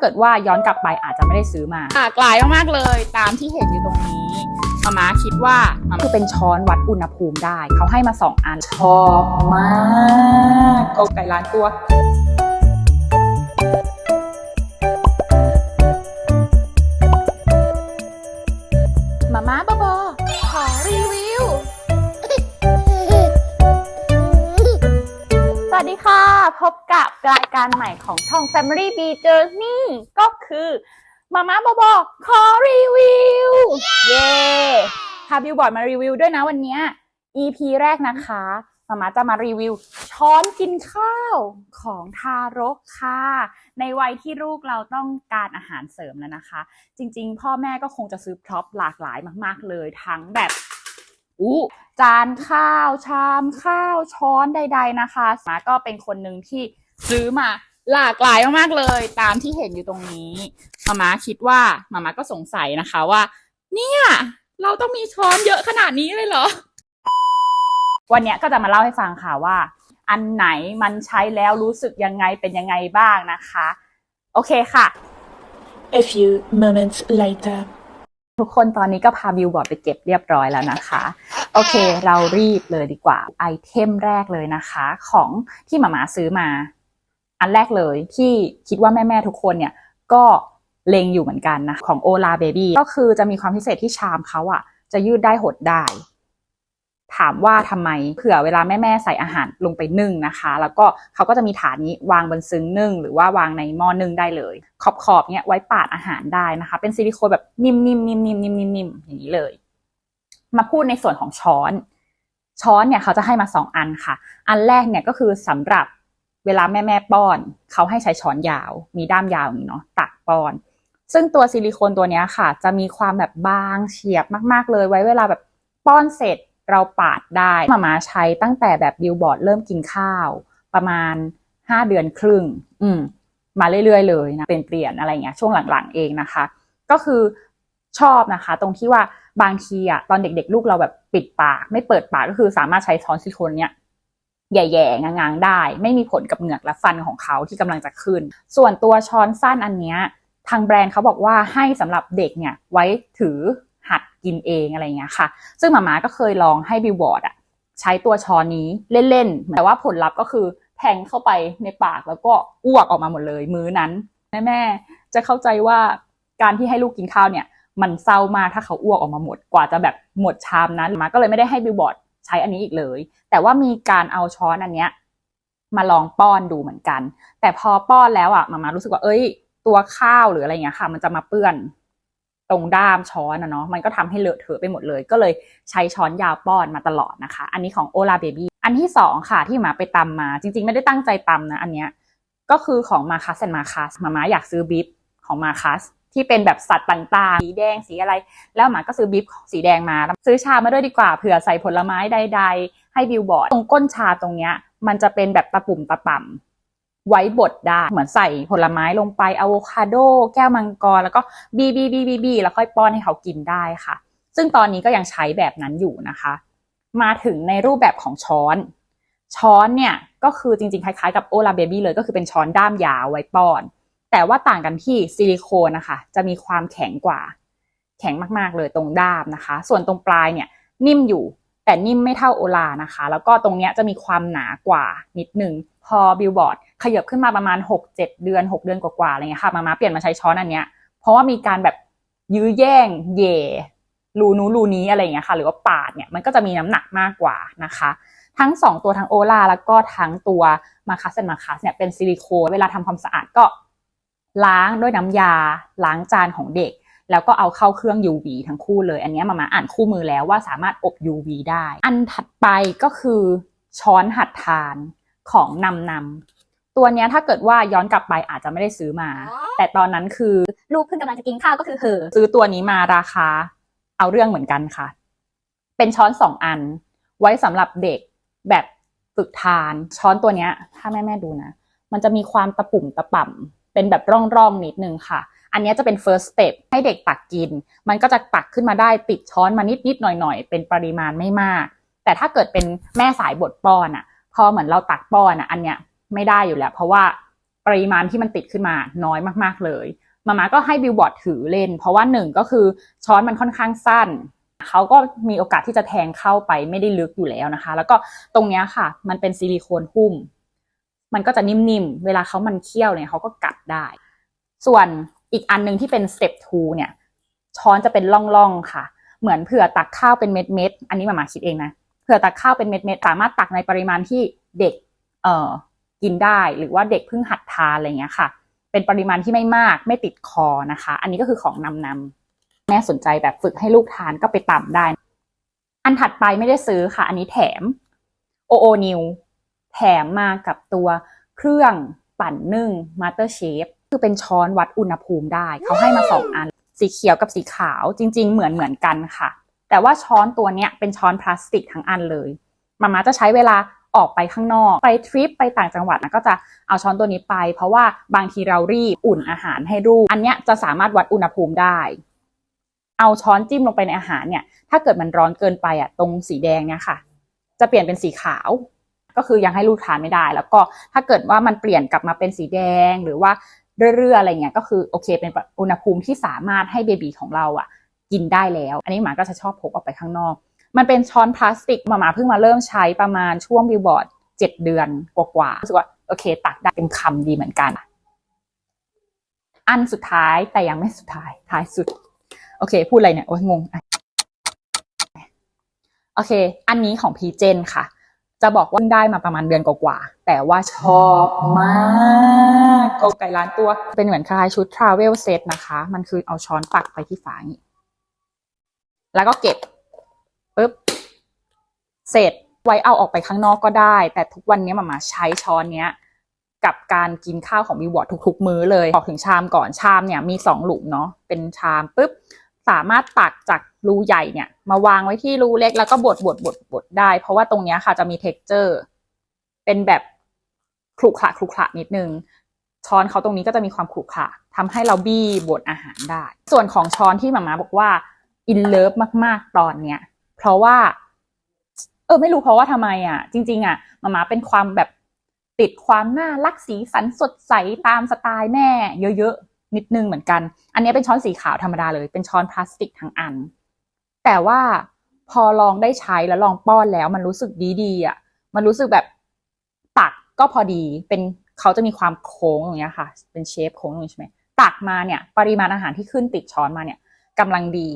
เกิดว่าย้อนกลับไปอาจจะไม่ได้ซื้อมาหลากหลายมากๆเลย ตามที่เห็นอยู่ตรงนี้มาม่าคิดว่ามันคือเป็นช้อนวัดอุณหภูมิได้ เขาให้มาสองอันชอบมากกไก่ล้านตัวมาม่าบอบอขอรีวิว วัสดีค่ะ พบกับรายการใหม่ของช่อง Family B Journey ก็คือมาม่าบอบอขอรีวิว เย้พาบิวบอร์ดมารีวิวด้วยนะวันเนี้ย EP แรกนะคะมาม่าจะมารีวิว ช้อนกินข้าวของทารกค่ะ ในวัยที่ลูกเราต้องการอาหารเสริมแล้วนะคะ จริง ๆ พ่อแม่ก็คงจะซื้อพร็อพหลากหลายมาก ๆ เลยทั้งแบบ อู้จานข้าว ชามข้าวช้อนใด ๆนะคะมาก็เป็นคนหนึ่งที่ซื้อมาหลากหลายมากๆเลย ตามที่เห็นอยู่ตรงนี้มามาคิดว่ามามาก็สงสัยนะคะว่า เนี่ย เราต้องมีช้อนเยอะขนาดนี้เลยเหรอ วันนี้ก็จะมาเล่าให้ฟังค่ะว่า อันไหนมันใช้แล้วรู้สึกยังไงเป็นยังไงบ้างนะคะ โอเคค่ะ A few moments later. ทุกคนตอนนี้ก็พาบิวบอร์ดไปเก็บเรียบร้อยแล้วนะคะ โอเค เรารีบเลยดีกว่าไอเทมแรกเลยนะคะ ของที่หมามาซื้อมา อันแรกเลยที่คิดว่าแม่ ๆ ทุกคนเนี่ย ก็เลงอยู่เหมือนกันนะ ของโอลาเบบี้ก็คือจะมีความพิเศษที่ชามเขาอะจะยืดได้หดได้ ถามว่าทำไมเผื่อเวลาแม่ๆใส่อาหารลงไปนึ่งนะคะ แล้วก็เขาก็จะมีฐานนี้วางบนซึ้งนึ่ง หรือว่าวางในหม้อนึ่งได้เลย ขอบขอบเนี่ยไว้ปาดอาหารได้นะคะ เป็นซิลิโคนแบบนิ่มๆนิ่มๆนิ่มๆนิ่มๆอย่างนี้เลย มาพูดในส่วนของช้อน ช้อนเนี่ยเขาจะให้มาสองอันค่ะ อันแรกเนี่ยก็คือสำหรับเวลาแม่แม่ป้อน เขาให้ใช้ช้อนยาว มีด้ามยาวอย่างนี้เนาะตักป้อน ซึ่งตัวซิลิโคนตัวนี้ค่ะ จะมีความแบบบางเฉียบมาก ๆ เลยไว้เวลาแบบป้อนเสร็จ เราปาดได้มามาใช้ตั้งแต่แบบบิลบอร์ดเริ่มกินข้าว ประมาณห้าเดือนครึ่ง อืมมาเรื่อย ๆ เลยนะเป็นเปลี่ยนอะไรเงี้ยช่วงหลังๆเองนะคะ ก็คือชอบนะคะ ตรงที่ว่าบางทีอะตอนเด็กๆ ลูกเราแบบปิดปาก ไม่เปิดปากก็คือสามารถใช้ช้อนซิลิโคนเนี้ยแย่ๆงางๆได้ ไม่มีผลกับเหงือกและฟันของเขาที่กำลังจะขึ้น ส่วนตัวช้อนสั้นอันเนี้ยทางแบรนด์เขาบอกว่าให้สำหรับเด็กเนี่ยไว้ถือ หัดกินเองอะไรเงี้ยค่ะ ซึ่งหมาม่าก็เคยลองให้บิวบอร์ดอะใช้ตัวช้อนนี้เล่นๆ แต่ว่าผลลัพธ์ก็คือแทงเข้าไปในปากแล้วก็อ้วกออกมาหมดเลยมื้อนั้นแม่ๆจะเข้าใจว่าการที่ให้ลูกกินข้าวเนี่ย มันเศร้ามากถ้าเขาอ้วกออกมาหมดกว่าจะแบบหมดชามนั้นหมาก็เลยไม่ได้ให้บิวบอร์ดใช้อันนี้อีกเลย แต่ว่ามีการเอาช้อนอันเนี้ยมาลองป้อนดูเหมือนกัน แต่พอป้อนแล้วอะมามารู้สึกว่าเอ้ย ตัวข้าวหรืออะไรเงี้ยค่ะ มันจะมาเปื้อน ตรงด้ามช้อนนะเนาะมันก็ทำให้เลอะเทอะไปหมดเลย ก็เลยใช้ช้อนยาวป้อนมาตลอดนะคะ อันนี้ของโอลาเบบี้อันที่สองค่ะที่หมาไปตำมา จริง ๆ ไม่ได้ตั้งใจตำนะอันเนี้ยก็คือของมาคัสแอนมาคัสมาม่าอยากซื้อบิฟของมาคัสที่เป็นแบบสัตว์ต่างๆ สีแดงสีอะไร แล้วหมาก็ซื้อบิฟสีแดงมาแล้วซื้อชามาด้วยดีกว่าเผื่อใส่ผลไม้ใด ๆ ให้บิวบอร์ดตรงก้นชาตรงเนี้ยมันจะเป็นแบบตะปุ่มตะป่ำ ไว้บดได้เหมือนใส่ผลไม้ลงไปอะโวคาโดแก้วมังกร แล้วก็บีบีบีบีบีแล้วค่อยป้อนให้เขากินได้ค่ะ ซึ่งตอนนี้ก็ยังใช้แบบนั้นอยู่นะคะ มาถึงในรูปแบบของช้อน ช้อนเนี่ยก็คือจริงๆ คล้ายๆ กับโอลาเบบี้เลยก็คือเป็นช้อนด้ามยาวไว้ป้อน แต่ว่าต่างกันที่ซิลิโคนนะคะ จะมีความแข็งกว่า แข็งมากๆเลยตรงด้ามนะคะ ส่วนตรงปลายเนี่ยนิ่มอยู่ แต่นิ่มไม่เท่าโอลานะคะ แล้วก็ตรงเนี้ยจะมีความหนากว่านิดนึง พอบิลบอร์ดขยับขึ้นมาประมาณ 6-7 เดือน 6 เดือนกว่าๆอะไรเงี้ยค่ะ มามาเปลี่ยนมาใช้ช้อนอันเนี้ย เพราะว่ามีการแบบยื้อแย่งเย่รูนู้รูนี้อะไรเงี้ยค่ะ หรือว่าปาดเนี่ยมันก็จะมีน้ำหนักมากกว่านะคะ ทั้ง 2 ตัวทั้งโอลาแล้วก็ทั้งตัวมาคัสแอนมาคัสเนี่ยเป็นซิลิโคนเวลาทำความสะอาดก็ล้างด้วยน้ำยาล้างจานของเด็ก แล้วก็เอาเข้าเครื่อง UV ทั้งคู่เลย อันเนี้ยมามาอ่านคู่มือแล้วว่าสามารถอบ UV ได้ อันถัดไปก็คือช้อนหัดทานของนำนำตัวเนี้ยถ้าเกิดว่าย้อนกลับไปอาจจะไม่ได้ซื้อมา แต่ตอนนั้นคือลูกเพิ่งกำลังจะกินข้าวก็คือเหอะซื้อตัวนี้มาราคา เอาเรื่องเหมือนกันค่ะ เป็นช้อนสองอัน ไว้สำหรับเด็กแบบฝึกทาน ช้อนตัวเนี้ยถ้าแม่แม่ๆดูนะ มันจะมีความตะปุ่มตะป่ำเป็นแบบร่องๆนิดนึงค่ะ อันนี้จะเป็น first step ให้เด็กตักกิน มันก็จะตักขึ้นมาได้ติดช้อนมานิดๆหน่อยๆเป็นปริมาณไม่มาก แต่ถ้าเกิดเป็นแม่สายบดป้อนอะพอเหมือนเราตักป้อนอะอันเนี้ยไม่ได้อยู่แล้ว เพราะว่าปริมาณที่มันติดขึ้นมาน้อยมากๆเลยมาม่าก็ให้บิลบอร์ดถือเล่น เพราะว่าหนึ่งก็คือช้อนมันค่อนข้างสั้นเขาก็มีโอกาสที่จะแทงเข้าไปไม่ได้ลึกอยู่แล้วนะคะ แล้วก็ตรงเนี้ยค่ะ มันเป็นซิลิโคนหุ้ม มันก็จะนิ่มๆ เวลาเขามันเคี่ยวเนี่ยเขาก็กัดได้ ส่วน อีกอันหนึ่งที่เป็นสเต็ป2เนี่ยช้อนจะเป็นล่องๆค่ะ เหมือนเผื่อตักข้าวเป็นเม็ดๆอันนี้มามาคิดเองนะเผื่อตักข้าวเป็นเม็ดๆสามารถตักในปริมาณที่เด็กเอ่อกินได้หรือว่าเด็กเพิ่งหัดทานอะไรเงี้ยค่ะ เป็นปริมาณที่ไม่มากไม่ติดคอนะคะ อันนี้ก็คือของนำนำแม่สนใจแบบฝึกให้ลูกทานก็ไปตำได้ อันถัดไปไม่ได้ซื้อค่ะ อันนี้แถมโอโอนิวแถมมากับตัวเครื่องปั่นนึ่งมาสเตอร์เชฟ คือเป็นช้อนวัดอุณหภูมิได้ เขาให้มาสองอัน สีเขียวกับสีขาวจริง ๆ เหมือนเหมือนกันค่ะ แต่ว่าช้อนตัวเนี้ยเป็นช้อนพลาสติกทั้งอันเลยมาม่าจะใช้เวลาออกไปข้างนอก ไปทริปไปต่างจังหวัดนะก็จะเอาช้อนตัวนี้ไป เพราะว่าบางทีเรารีบอุ่นอาหารให้ลูกอันเนี้ยจะสามารถวัดอุณหภูมิได้ เอาช้อนจิ้มลงไปในอาหารเนี่ย ถ้าเกิดมันร้อนเกินไปอะตรงสีแดงเนี่ยค่ะ จะเปลี่ยนเป็นสีขาว ก็คือยังให้ลูกทานไม่ได้ แล้วก็ถ้าเกิดว่ามันเปลี่ยนกลับมาเป็นสีแดงหรือว่า เรื่อยๆอะไรเงี้ยก็คือโอเคเป็นอุณหภูมิที่สามารถให้เบบีของเราอะกินได้แล้ว อันนี้หมาก็จะชอบพกออกไปข้างนอก มันเป็นช้อนพลาสติกมาหมาเพิ่งมาเริ่มใช้ประมาณช่วงบิลบอร์ดเจ็ดเดือนกว่าๆรู้สึกว่าโอเค ตักได้เป็นคำดีเหมือนกัน อันสุดท้ายแต่ยังไม่สุดท้ายท้ายสุด โอเค พูดอะไรเนี่ยโอ้ยงงโอเค อันนี้ของพีเจนค่ะ จะบอกว่าได้มาประมาณเดือนกว่าๆแต่ว่าชอบมากโกไก่ร้านตัว เป็นเหมือนคล้ายชุดทราเวลเซตนะคะ มันคือเอาช้อนปักไปที่ฝาอย่างนี้ แล้วก็เก็บปุ๊บเสร็จไว้เอาออกไปข้างนอกก็ได้ แต่ทุกวันนี้มามาใช้ช้อนเนี้ยกับการกินข้าวของบิวอร์ดทุกๆ มื้อเลยบอกถึงชามก่อนชามเนี่ยมีสองหลุมเนาะเป็นชามปุ๊บ สามารถตักจากรูใหญ่เนี่ย มาวางไว้ที่รูเล็กแล้วก็บดบดบดบดได้ เพราะว่าตรงเนี้ยค่ะจะมีเท็กเจอร์เป็นแบบขรุขระขรุขระนิดนึงช้อนเขาตรงนี้ก็จะมีความขรุขระทำให้เราบี้บดอาหารได้ ส่วนของช้อนที่หมามาบอกว่าอินเลิฟมากๆตอนเนี้ยเพราะว่า เออ ไม่รู้เพราะว่าทำไมอะ จริง ๆ อะมามาเป็นความแบบติดความน่ารักสีสันสดใสตามสไตล์แม่ เยอะๆ นิดนึงเหมือนกัน อันนี้เป็นช้อนสีขาวธรรมดาเลย เป็นช้อนพลาสติกทั้งอัน แต่ว่าพอลองได้ใช้แล้วลองป้อนแล้ว มันรู้สึกดีๆอะ มันรู้สึกแบบตักก็พอดี เป็นเขาจะมีความโค้งอย่างเงี้ยค่ะ เป็นเชฟโค้งตรงนี้ใช่ไหมตักมาเนี่ย ปริมาณอาหารที่ขึ้นติดช้อนมาเนี่ยกำลังดี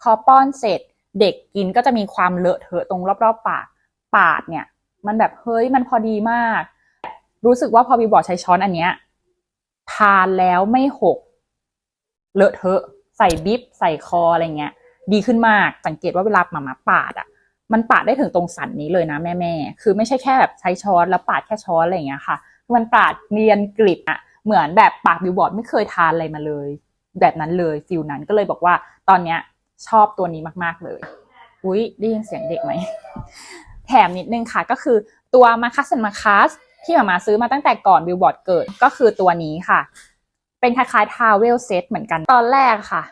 พอป้อนเสร็จเด็กกินก็จะมีความเลอะเทอะตรงรอบๆปาก ปาดเนี่ย มันแบบเฮ้ยมันพอดีมาก รู้สึกว่าพอบีบอร์ใช้ช้อนอันเนี้ย ทานแล้วไม่หก เลอะเทอะ ใส่บิบใส่คออะไรเงี้ย ดีขึ้นมาก สังเกตว่าเวลาหมามาปาดอะ มันปาดได้ถึงตรงสันนี้เลยนะแม่แม่คือไม่ใช่แค่แบบใช้ช้อนแล้วปาดแค่ช้อนอะไรเงี้ยค่ะ มันปาดเนียนกริบอะ เหมือนแบบปากบิวบอร์ดไม่เคยทานอะไรมาเลย แบบนั้นเลยฟิลนั้นก็เลยบอกว่า ตอนเนี้ยชอบตัวนี้มากๆเลย อุ้ยได้ยินเสียงเด็กไหม แถมนิดนึงค่ะก็คือตัวมาคัสมาคัส ที่หมามาซื้อมาตั้งแต่ก่อนบิลบอร์ดเกิดก็คือตัวนี้ค่ะ เป็นคล้ายๆทาวเวลเซตเหมือนกันตอนแรกค่ะ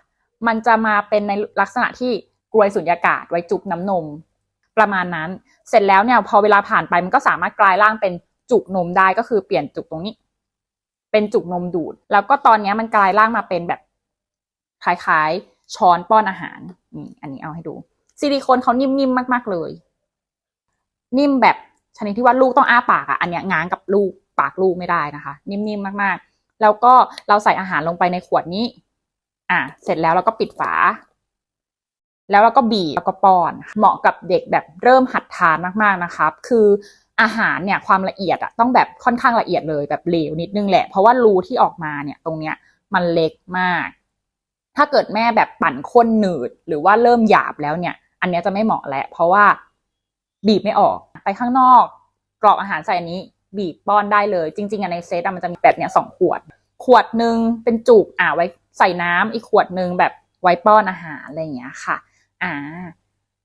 มันจะมาเป็นในลักษณะที่กลวยสุญญากาศไว้จุกน้ำนม ประมาณนั้น เสร็จแล้วเนี่ยพอเวลาผ่านไปมันก็สามารถกลายร่างเป็นจุกนมได้ก็คือเปลี่ยนจุกตรงนี้ เป็นจุกนมดูด แล้วก็ตอนนี้มันกลายร่างมาเป็นแบบคล้ายๆช้อนป้อนอาหารนี่อันนี้เอาให้ดูซิลิโคนเขานิ่มๆมาก ๆเลย นิ่มแบบ ชนิดที่ว่าลูกต้องอ้าปากอะอันเนี้ยง้างกับลูกปากลูกไม่ได้นะคะ นิ่มๆมากๆ แล้วก็เราใส่อาหารลงไปในขวดนี้ อะเสร็จแล้วเราก็ปิดฝา แล้วเราก็บีบแล้วก็ป้อน เหมาะกับเด็กแบบเริ่มหัดทานมากๆนะครับ คืออาหารเนี่ยความละเอียดอะต้องแบบค่อนข้างละเอียดเลยแบบเหลวนิดนึงแหละ เพราะว่ารูที่ออกมาเนี่ยตรงเนี้ยมันเล็กมาก ถ้าเกิดแม่แบบปั่นข้นหนืด หรือว่าเริ่มหยาบแล้วเนี่ย อันเนี้ยจะไม่เหมาะแล้ว เพราะว่าบีบไม่ออก ไปข้างนอกกรอกอาหารใส่อันนี้ บีบป้อนได้เลย จริงๆอะในเซตอะมันจะมีแบบเนี้ยสองขวด ขวดหนึ่งเป็นจุกอ่าไว้ใส่น้ำอีกขวดหนึ่งแบบไว้ป้อนอาหารอะไรอย่างเงี้ยค่ะ อ่า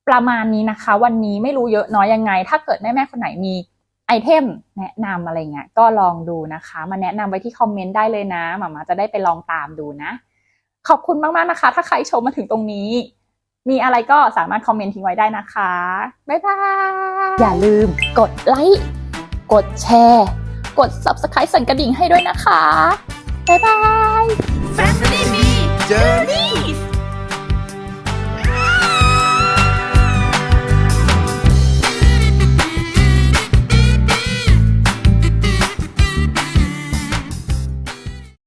ประมาณนี้นะคะ วันนี้ไม่รู้เยอะน้อยยังไง ถ้าเกิดแม่ๆคนไหนมีไอเทมแนะนำอะไรเงี้ยก็ลองดูนะคะ มาแนะนำไว้ที่คอมเมนต์ได้เลยนะหมามาจะได้ไปลองตามดูนะ ขอบคุณมากๆนะคะ ถ้าใครชมมาถึงตรงนี้ มีอะไรก็สามารถคอมเมนต์ทิ้งไว้ได้นะคะ บ๊ายบาย อย่าลืมกดไลค์ กดแชร์ กด subscribe สั่นกระดิ่งให้ด้วยนะคะ บ๊ายบาย Family Me Journey